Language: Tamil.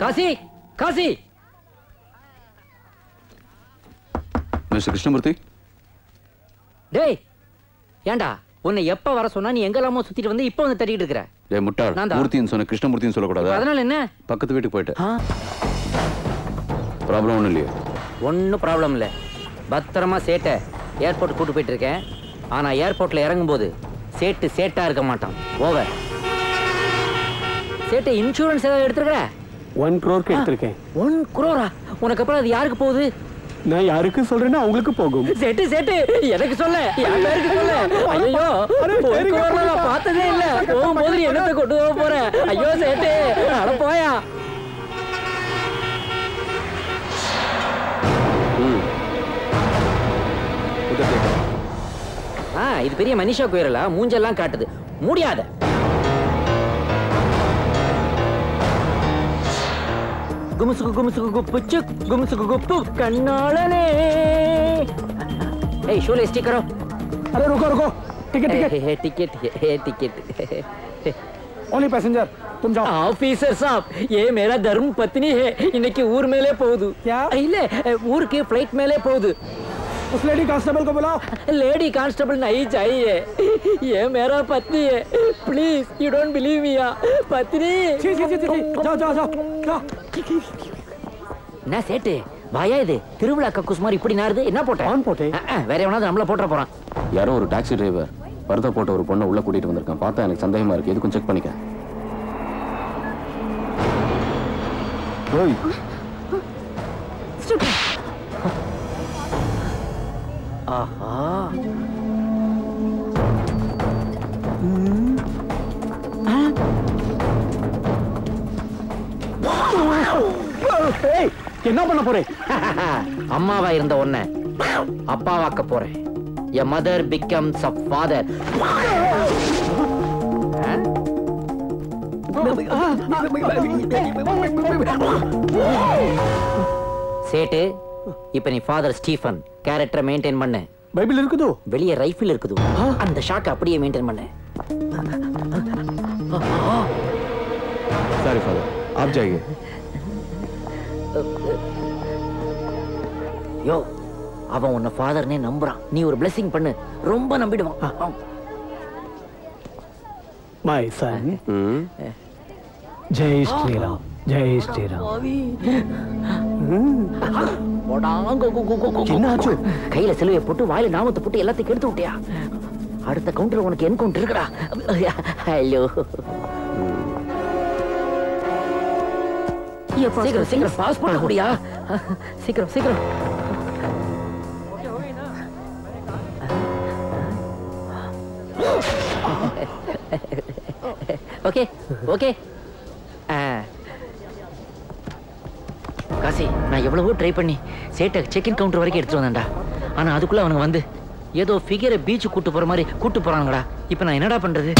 காசி காசி. மிஸ்டர் கிருஷ்ணமூர்த்தி. டேய் ஏன்டா உன்னை எப்ப வர சொன்னா நீ எங்கெல்லாமோ சுத்திட்டு வந்து இப்போ வந்து தட்டிட்டு இருக்கிற? டே முட்டாள். மூர்த்தின்னு சொன்ன கிருஷ்ணமூர்த்தின்னு சொல்லக்கூடாதா? அதனால என்ன? பக்கத்து வீட்டுக்கு போயிட்டேன் ஆ? ப்ராப்ளம் ஒன்றும் இல்லையே. ஒன்றும் ப்ராப்ளம் இல்லை. பத்திரமா சேட்டை. ஏர்போர்ட் கூட்டு போயிட்டு இருக்கேன். ஆனா ஏர்போர்ட்ல இறங்கும்போது சேட்டு சேட்டா இருக்க மாட்டான். ஓவர் சேட்டு இன்சூரன்ஸ் ஏதாவது எடுத்துருக்கற ஒன் க்ரோர்க்கு எடுத்திருக்கேன். ஒன் குரோரா உனக்கு அப்புறம் அது யாருக்கு போகுது? நான் யாருக்கு சொல்றேன்னா அவங்களுக்கு போகும். Set set. எனக்கு சொல்ல. என் பேருக்கு சொல்ல? ஐயோ ஒரு குரோர்ல நான் பார்த்ததே இல்ல. போகும்போது நீ என்னத்தை கொண்டு போக போற? ஐயோ சேட்டு. அட போயா. ஆ இது பெரிய மனிஷா குயரலா மூஞ்செல்லாம் காட்டுது. முடியாத. గుముసుకు ए शोले स्टिक करो अरे रुको रुको ticket ticket ticket ticket only passenger तुम जाओ ऑफिसर साहब ये मेरा धर्म पत्नी है ऊर मेले पोदु क्या इले ऊर के फ़्लाइट मेले उस लेडी कांस्टेबल को बुलाओ लेडी कांस्टेबल नहीं चाहिए ये मेरा पत्नी है please you don't believe me या पत्नी छी छी छी छी छी, जाओ जाओ जाओ जाओ என்ன சேட்டு வாயா இது திருவிழா கக்கூஸ் மாதிரி இப்படி நாருது என்ன போட்டேன் ஆன் போட்டேன். அஹ், அஹ், வேற எவனாவது நம்மள போட்டுற போறான் யாரோ ஒரு டாக்ஸி டிரைவர் பரத போட்ட ஒரு பொண்ணை உள்ள கூட்டிட்டு வந்திருக்கான் பார்த்தா எனக்கு சந்தேகமா இருக்கு எதுக்கும் செக் பண்ணிக்க ஓய் ஆஹா. என்ன பண்ண போறே? அம்மாவா இருந்த உன்னை அப்பாவாக்க போறேன். A mother becomes a father சேட்டு இப்ப நீ ஃபாதர் ஸ்டீஃபன். கேரக்டரை மெயின்டைன் பண்ணு பைபிள் இருக்குதோ வெளியே ரைஃபிள் இருக்குது அந்த ஷாக் அப்படியே மெயின்டைன் பண்ணு சாரி ஃபாதர் ஆப் ஜாயிए யோ அவன் உன்னை ஃபாதர்னே நம்புறான் நீ ஒரு blessing பண்ணு ரொம்ப நம்பிடுவான் மை சன் ஜெய் ஸ்ரீராம் ஜெய் ஸ்ரீராம் என்னாச்சு? கையில சிலுவையை போட்டு வாயில நாமத்தை போட்டு எல்லாத்தையும் கெடுத்து விட்டியா? அடுத்த கவுண்டர் உனக்கு என் கவுண்டர் இருக்குடா ஹலோ சீக்கிரம் சீக்கிரம் பாஸ் பண்ண முடியா சீக்கிரம் சீக்கிரம். Okay okay. காசி நான் எவ்வளவோ ட்ரை பண்ணி சேட்டை செக் இன் கவுண்டர் வரைக்கும் எடுத்துட்டு வந்தேன்டா. ஆனா அதுக்குள்ள அவனுங்க வந்து ஏதோ ஃபிகரை பீச்சு கூட்டு போற மாதிரி கூட்டு போறானுங்கடா. இப்போ நான் என்னடா பண்றது?